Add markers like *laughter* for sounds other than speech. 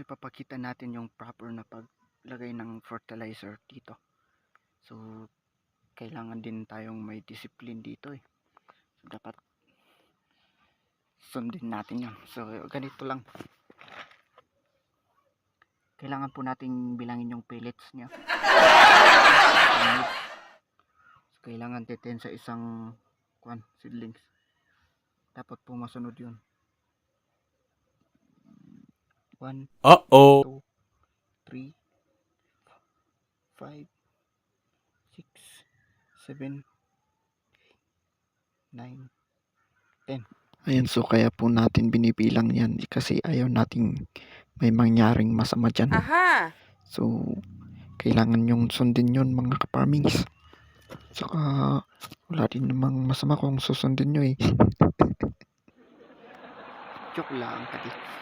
So ipapakita natin yung proper na paglagay ng fertilizer dito. So kailangan din tayong may discipline dito eh. So dapat sundin natin yun. So ganito lang. Kailangan po nating bilangin yung pellets niya. So, kailangan titen sa isang kwan, seedlings. Dapat po masunod yun. 1, Uh-oh. 3, 5, 6, 7, 9, 10. Ayan, so kaya po natin binibilang yan kasi ayaw nating may mangyaring masama dyan. Aha! So, kailangan yung sundin yun mga kaparmings. Saka, wala din namang masama kung susundin nyo eh. *laughs* Joke lang, kadi.